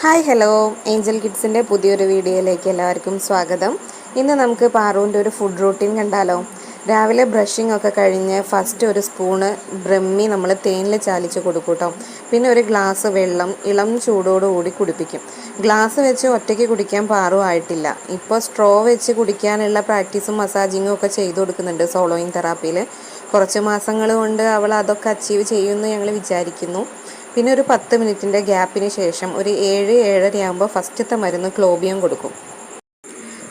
Hi hello. Angel കിഡ്സിന്റെ പുതിയൊരു വീഡിയോയിലേക്ക് എല്ലാവർക്കും സ്വാഗതം. ഇന്ന് നമുക്ക് പാറുവിന്റെ ഒരു ഫുഡ് റൂട്ടീൻ കണ്ടാലോ. രാവിലെ ബ്രഷിംഗ് ഒക്കെ കഴിഞ്ഞ് ഫസ്റ്റ് ഒരു സ്പൂണ് ബ്രഹ്മി നമ്മൾ തേനിൽ ചാലിച്ച് കൊടുക്കും കേട്ടോ പിന്നെ ഒരു ഗ്ലാസ് വെള്ളം ഇളം ചൂടോടുകൂടി കുടിപ്പിക്കും. ഗ്ലാസ് വെച്ച് ഒറ്റയ്ക്ക് കുടിക്കാൻ പാറു ആയിട്ടില്ല. ഇപ്പോൾ സ്ട്രോ വെച്ച് കുടിക്കാനുള്ള പ്രാക്ടീസും മസാജിങ്ങും ഒക്കെ ചെയ്തു കൊടുക്കുന്നുണ്ട് സോളോയിങ് തെറാപ്പിയിൽ കുറച്ച് മാസങ്ങൾ കൊണ്ട് അവൾ അതൊക്കെ അച്ചീവ് ചെയ്യുമെന്ന് ഞങ്ങൾ വിചാരിക്കുന്നു. പിന്നെ ഒരു പത്ത് മിനിറ്റിന്റെ ഗ്യാപ്പിന് ശേഷം ഒരു ഏഴ് ഏഴരയാകുമ്പോൾ ഫസ്റ്റത്തെ മരുന്ന് ക്ലോബിയം കൊടുക്കും.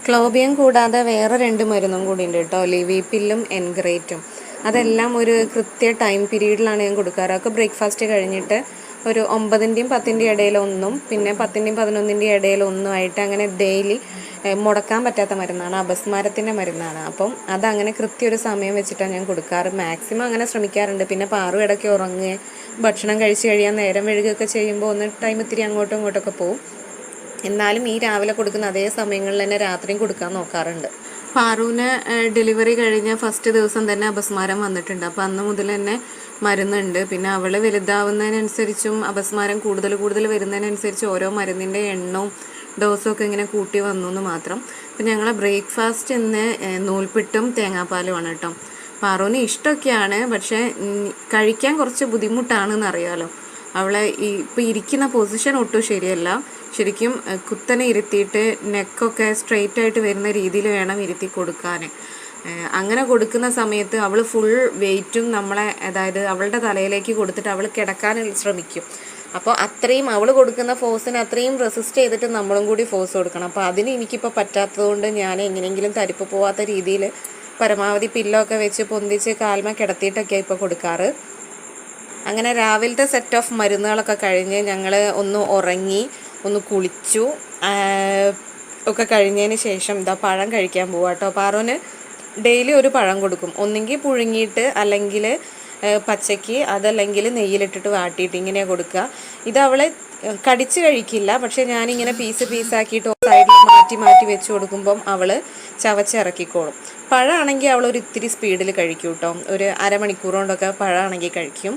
ക്ലോബിയം കൂടാതെ വേറെ രണ്ട് മരുന്നും കൂടി ഉണ്ട് കേട്ടോ ലിവിപ്പില്ലും എൻഗ്രേറ്റും. അതെല്ലാം ഒരു കൃത്യ ടൈം പീരീഡിലാണ് ഞാൻ കൊടുക്കാറ്. അതൊക്കെ ബ്രേക്ക്ഫാസ്റ്റ് കഴിഞ്ഞിട്ട് ഒരു ഒമ്പതിന്റെയും പത്തിന്റെയും ഇടയിൽ ഒന്നും പിന്നെ പത്തിന്റെയും പതിനൊന്നിന്റെയും ഇടയിൽ ഒന്നുമായിട്ട് അങ്ങനെ ഡെയിലി മുടക്കാൻ പറ്റാത്ത മരുന്നാണ് അപസ്മാരത്തിന്റെ മരുന്നാണ്. അപ്പം അതങ്ങനെ കൃത്യ ഒരു സമയം വെച്ചിട്ടാണ് ഞാൻ കൊടുക്കാറ്. മാക്സിമം അങ്ങനെ ശ്രമിക്കാറുണ്ട്. പിന്നെ പാറു ഇടയ്ക്ക് ഉറങ്ങുകയും ഭക്ഷണം കഴിച്ച് കഴിയാൻ നേരം വഴുകുകയൊക്കെ ചെയ്യുമ്പോൾ ഒന്ന് ടൈം ഇത്തിരി അങ്ങോട്ടും ഇങ്ങോട്ടൊക്കെ പോകും എന്നാലും ഈ രാവിലെ കൊടുക്കുന്ന അതേ സമയങ്ങളിൽ തന്നെ രാത്രിയും കൊടുക്കാൻ നോക്കാറുണ്ട്. പാറുവിന് ഡെലിവറി കഴിഞ്ഞ ഫസ്റ്റ് ദിവസം തന്നെ അപസ്മാരം വന്നിട്ടുണ്ട്. അപ്പോൾ അന്ന് മുതൽ തന്നെ മരുന്നുണ്ട്. പിന്നെ അവൾ വലുതാവുന്നതിനനുസരിച്ചും അപസ്മാരം കൂടുതൽ കൂടുതൽ വരുന്നതിനനുസരിച്ച് ഓരോ മരുന്നിന്റെ എണ്ണവും ഡോസും ഒക്കെ ഇങ്ങനെ കൂട്ടി വന്നു എന്ന് മാത്രം. അപ്പം ഞങ്ങളെ ബ്രേക്ക്ഫാസ്റ്റ് ഇന്ന് നൂൽപ്പിട്ടും തേങ്ങാപ്പാലുമാണ് കേട്ടോ. പാറുവിന് ഇഷ്ടമൊക്കെയാണ് പക്ഷേ കഴിക്കാൻ കുറച്ച് ബുദ്ധിമുട്ടാണെന്ന് അറിയാമല്ലോ അവളെ ഈ ഇപ്പം ഇരിക്കുന്ന പൊസിഷൻ ഒട്ടും ശരിയല്ല. ശരിക്കും കുത്തനെ ഇരുത്തിയിട്ട് നെക്കൊക്കെ സ്ട്രെയിറ്റ് ആയിട്ട് വരുന്ന രീതിയിൽ വേണം ഇരുത്തി കൊടുക്കാൻ അങ്ങനെ കൊടുക്കുന്ന സമയത്ത് അവൾ ഫുൾ വെയിറ്റും നമ്മളെ അതായത് അവളുടെ തലയിലേക്ക് കൊടുത്തിട്ട് അവൾ കിടക്കാൻ ശ്രമിക്കും. അപ്പോൾ അത്രയും അവൾ കൊടുക്കുന്ന ഫോഴ്സിന് അത്രയും റെസിസ്റ്റ് ചെയ്തിട്ട് നമ്മളും കൂടി ഫോഴ്സ് കൊടുക്കണം. അപ്പോൾ അതിന് എനിക്കിപ്പോൾ പറ്റാത്തതുകൊണ്ട് ഞാൻ എങ്ങനെയെങ്കിലും തരിപ്പ് പോവാത്ത രീതിയിൽ പരമാവധി പില്ലൊക്കെ വെച്ച് പൊന്തിച്ച് കാൽമ കിടത്തിയിട്ടൊക്കെയാണ് ഇപ്പോൾ കൊടുക്കാറ്. അങ്ങനെ രാവിലത്തെ സെറ്റ് ഓഫ് മരുന്നുകളൊക്കെ കഴിഞ്ഞ് ഞങ്ങൾ ഒന്ന് ഉറങ്ങി ഒന്ന് കുളിച്ചു ഒക്കെ കഴിഞ്ഞതിന് ശേഷം ഇതാ പഴം കഴിക്കാൻ പോവാട്ടോ. പാറോന് ഡെയിലി ഒരു പഴം കൊടുക്കും. ഒന്നെങ്കിൽ പുഴുങ്ങിയിട്ട് അല്ലെങ്കിൽ പച്ചയ്ക്ക് അതല്ലെങ്കിൽ നെയ്യിലിട്ടിട്ട് വാട്ടിയിട്ട് ഇങ്ങനെയാണ് കൊടുക്കുക. ഇത് അവളെ കടിച്ചു കഴിക്കില്ല. പക്ഷെ ഞാനിങ്ങനെ പീസ് പീസാക്കിയിട്ട് സൈഡിൽ മാറ്റി മാറ്റി വെച്ച് കൊടുക്കുമ്പം അവൾ ചവച്ചിറക്കിക്കോളും. പഴമാണെങ്കിൽ അവൾ ഒരു ഇത്തിരി സ്പീഡിൽ കഴിക്കും കേട്ടോ ഒരു അരമണിക്കൂർ കൊണ്ടൊക്കെ പഴമാണെങ്കിൽ കഴിക്കും.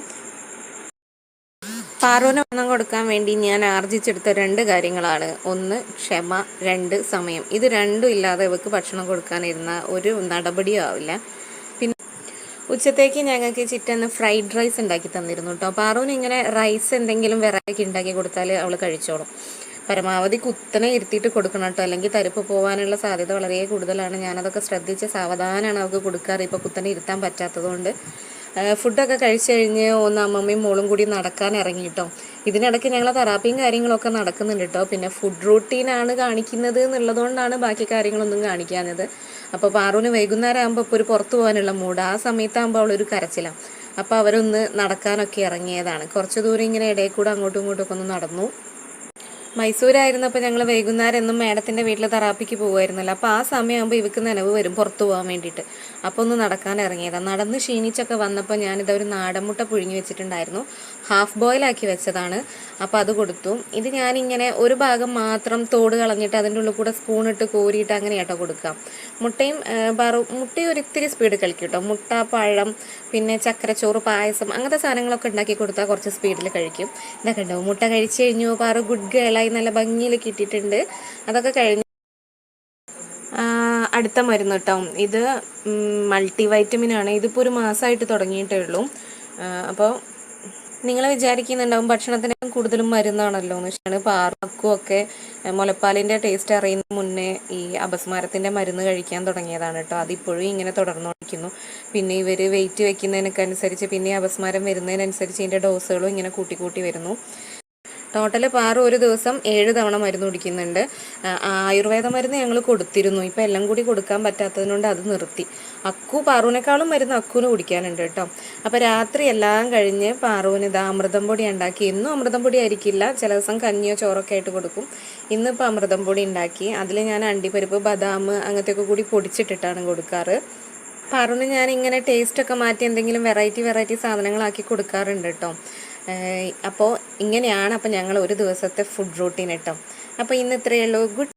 പാറുവിന് വണ്ണം കൊടുക്കാൻ വേണ്ടി ഞാൻ ആർജിച്ചെടുത്ത രണ്ട് കാര്യങ്ങളാണ്. ഒന്ന് ക്ഷമ. രണ്ട് സമയം. ഇത് രണ്ടും ഇല്ലാതെ ഇവക്ക് ഭക്ഷണം കൊടുക്കാനിരുന്ന ഒരു നടപടിയും ആവില്ല. പിന്നെ ഉച്ചത്തേക്ക് ഞങ്ങൾക്ക് ചിറ്റന്ന് ഫ്രൈഡ് റൈസ് ഉണ്ടാക്കി തന്നിരുന്നു കേട്ടോ പാറുവിന് ഇങ്ങനെ റൈസ് എന്തെങ്കിലും വെറൈറ്റി ഉണ്ടാക്കി കൊടുത്താൽ അവൾ കഴിച്ചോളും. പരമാവധി കുത്തനെ ഇരുത്തിയിട്ട് കൊടുക്കണം കേട്ടോ അല്ലെങ്കിൽ തരിപ്പ് പോകാനുള്ള സാധ്യത വളരെ കൂടുതലാണ്. ഞാനതൊക്കെ ശ്രദ്ധിച്ച് സാവധാനമാണ് അവൾക്ക് കൊടുക്കാറ്. ഇപ്പോൾ കുത്തനെ ഇരുത്താൻ പറ്റാത്തതുകൊണ്ട് ഫുഡൊക്കെ കഴിച്ചു കഴിഞ്ഞ് ഒന്ന് അമ്മമ്മയും മോളും കൂടി നടക്കാൻ ഇറങ്ങി കേട്ടോ. ഇതിനിടയ്ക്ക് ഞങ്ങൾ തെറാപ്പിയും കാര്യങ്ങളൊക്കെ നടക്കുന്നുണ്ട് കേട്ടോ. പിന്നെ ഫുഡ് റൂട്ടീനാണ് കാണിക്കുന്നത് എന്നുള്ളതുകൊണ്ടാണ് ബാക്കി കാര്യങ്ങളൊന്നും കാണിക്കാഞ്ഞത്. അപ്പോൾ പാറുവിന് വൈകുന്നേരം ആകുമ്പോൾ ഇപ്പോൾ ഒരു പുറത്തു പോകാനുള്ള മൂഡ് ആ സമയത്താകുമ്പോൾ അവളൊരു കരച്ചിലാണ് അപ്പോൾ അവരൊന്ന് നടക്കാനൊക്കെ ഇറങ്ങിയതാണ്. കുറച്ച് ദൂരം ഇങ്ങനെ ഇടയിൽ കൂടെ അങ്ങോട്ടും ഇങ്ങോട്ടും ഒക്കെ ഒന്ന് നടന്നു. മൈസൂരായിരുന്നപ്പോൾ ഞങ്ങൾ വൈകുന്നേരം എന്നും മേഡത്തിന്റെ വീട്ടിൽ തെറാപ്പിക്ക് പോകുമായിരുന്നല്ലോ അപ്പോൾ ആ സമയമാകുമ്പോൾ ഇവക്ക് നനവ് വരും പുറത്തു പോകാൻ വേണ്ടിയിട്ട്. അപ്പോൾ ഒന്ന് നടക്കാൻ ഇറങ്ങിയതാണ് നടന്ന് ക്ഷീണിച്ചൊക്കെ വന്നപ്പോൾ ഞാനിത് ഒരു നാടൻമുട്ട പുഴുങ്ങി വെച്ചിട്ടുണ്ടായിരുന്നു. ഹാഫ് ബോയിലാക്കി വെച്ചതാണ്. അപ്പോൾ അത് കൊടുത്തു. ഇത് ഞാനിങ്ങനെ ഒരു ഭാഗം മാത്രം തോട് കളഞ്ഞിട്ട് അതിന്റെ ഉള്ളിൽ കൂടെ സ്പൂണിട്ട് കോരിയിട്ട് അങ്ങനെ കേട്ടോ കൊടുക്കാം മുട്ടയും ബറു മുട്ടയും ഒരു ഇത്തിരി സ്പീഡ് കളിക്കും കേട്ടോ മുട്ട പഴം പിന്നെ ചക്കരച്ചോറ് പായസം അങ്ങനത്തെ സാധനങ്ങളൊക്കെ ഉണ്ടാക്കി കൊടുത്താൽ കുറച്ച് സ്പീഡിൽ കഴിക്കും. ഇതൊക്കെ ഉണ്ടാവും മുട്ട കഴിച്ചു കഴിഞ്ഞു. പാറു ഗുഡ് ഗേളായി നല്ല ഭംഗിയിൽ കിട്ടിയിട്ടുണ്ട്. അതൊക്കെ കഴിഞ്ഞ് അടുത്ത മരുന്ന് കേട്ടോ. ഇത് മൾട്ടി വൈറ്റമിൻ ആണ് ഇതിപ്പോൾ ഒരു മാസമായിട്ട് തുടങ്ങിയിട്ടേ ഉള്ളൂ. അപ്പോൾ നിങ്ങൾ വിചാരിക്കുന്നുണ്ടാവും ഭക്ഷണത്തിനേക്കാൾ കൂടുതലും മരുന്നാണല്ലോ എന്ന്. വെച്ചാൽ പാർക്കും ഒക്കെ മുലപ്പാലിന്റെ ടേസ്റ്റ് അറിയുന്ന മുന്നേ ഈ അപസ്മാരത്തിന്റെ മരുന്ന് കഴിക്കാൻ തുടങ്ങിയതാണ് കേട്ടോ. അതിപ്പോഴും ഇങ്ങനെ തുടർന്നുകൊണ്ടിരിക്കുന്നു. പിന്നെ ഇവർ വെയിറ്റ് വെക്കുന്നതിനൊക്കെ അനുസരിച്ച് പിന്നെ അപസ്മാരം വരുന്നതിനനുസരിച്ച് ഇതിന്റെ ഡോസുകളും ഇങ്ങനെ കൂട്ടി കൂട്ടി വരുന്നു. ടോട്ടൽ പാറു ഒരു ദിവസം ഏഴ് തവണ മരുന്ന് കുടിക്കുന്നുണ്ട്. ആയുർവേദ മരുന്ന് ഞങ്ങൾ കൊടുത്തിരുന്നു. ഇപ്പം എല്ലാം കൂടി കൊടുക്കാൻ പറ്റാത്തതിനോണ്ട് അത് നിർത്തി. അക്കു പാറുവിനേക്കാളും മരുന്ന് അക്കുവിന് കുടിക്കാനുണ്ട് കേട്ടോ. അപ്പോൾ രാത്രി എല്ലാം കഴിഞ്ഞ് പാറുവിന് ഇത് അമൃതം പൊടി ഉണ്ടാക്കി. എന്നും അമൃതം പൊടി ആയിരിക്കില്ല. ചില ദിവസം കഞ്ഞിയോ ചോറൊക്കെ ആയിട്ട് കൊടുക്കും. ഇന്നിപ്പോൾ അമൃതം പൊടി ഉണ്ടാക്കി. അതിൽ ഞാൻ അണ്ടിപ്പരിപ്പ് ബദാം അങ്ങനത്തെയൊക്കെ കൂടി പൊടിച്ചിട്ടിട്ടാണ് കൊടുക്കാറ്. പാറുവിന് ഞാൻ ഇങ്ങനെ ടേസ്റ്റൊക്കെ മാറ്റി എന്തെങ്കിലും വെറൈറ്റി വെറൈറ്റി സാധനങ്ങളാക്കി കൊടുക്കാറുണ്ട് കേട്ടോ. അപ്പോൾ ഇങ്ങനെയാണ് അപ്പോൾ ഞങ്ങൾ ഒരു ദിവസത്തെ ഫുഡ് റൂട്ടീൻ കേട്ടോ അപ്പോൾ ഇന്ന് ഇത്രയേ ഉള്ളൂ. ഗുഡ്